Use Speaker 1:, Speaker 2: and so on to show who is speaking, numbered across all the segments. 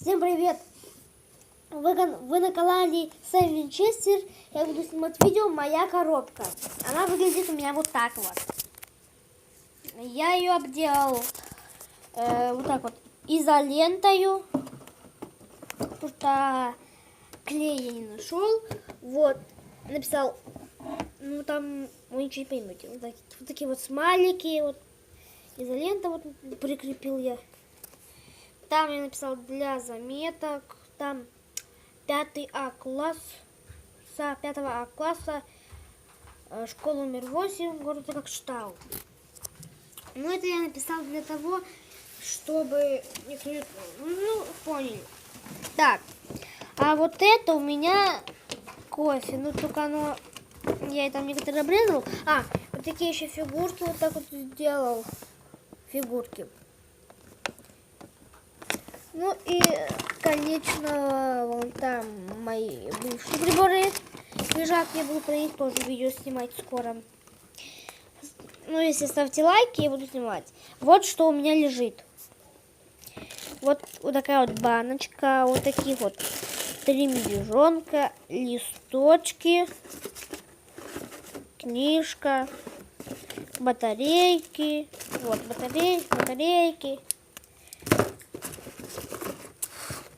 Speaker 1: Всем привет! Вы, вы на канале Сэм Винчестер. Я буду снимать видео «Моя коробка». Она выглядит у меня вот так вот. Я ее обделал э, вот так вот изолентою. Потому что клей я не нашел. Вот. Написал, ну там, вы ничего не поймете. Вот, так- вот такие вот смайлики. Вот. Изолента вот прикрепил я. Там я написал для заметок. Там пятый А класс. С пятого А класса. э, Школа номер 8, город Рокштау. Ну, это я написал для того, чтобы... Ну, поняли. Так. А вот это у меня кофе. Ну, только оно... Я там некоторые обрезал. А, вот такие еще фигурки вот так вот сделал. Фигурки. Ну и, конечно, вон там мои бывшие приборы лежат. Я буду про них тоже видео снимать скоро. Ну, если ставьте лайки, я буду снимать. Вот что у меня лежит. Вот, вот такая вот баночка, вот такие вот три медвежонка, листочки, книжка, батарейки, вот батарейки, батарейки.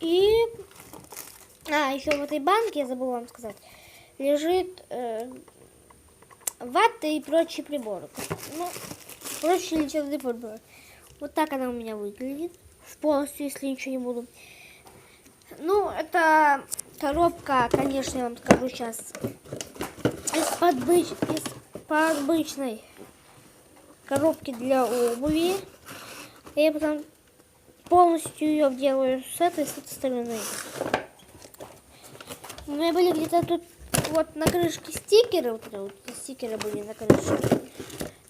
Speaker 1: И, а, еще в этой банке, я забыла вам сказать, лежит э, вата и прочие приборы. Ну, прочие лечебные приборы. Вот так она у меня выглядит. В полностью, если ничего не буду. Ну, это коробка, конечно, я вам скажу сейчас, из-под быч- из-под обычной коробки для обуви. Я потом полностью ее делаю с этой, с этой стороны. У меня были где-то тут вот на крышке стикеры, вот, вот стикеры были на крышке.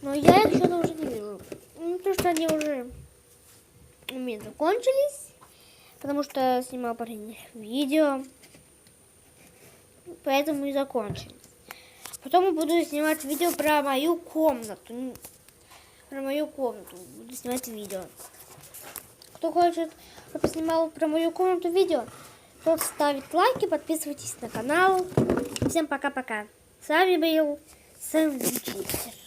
Speaker 1: Но я их что-то уже не вижу. Ну, то, что они уже у меня закончились, потому что снимал последних видео. Поэтому и закончились. Потом я буду снимать видео про мою комнату. Про мою комнату буду снимать видео. Кто хочет, чтобы снимал про мою комнату видео, тот ставит лайки, подписывайтесь на канал. Всем пока-пока. С вами был Сэм Вичистер.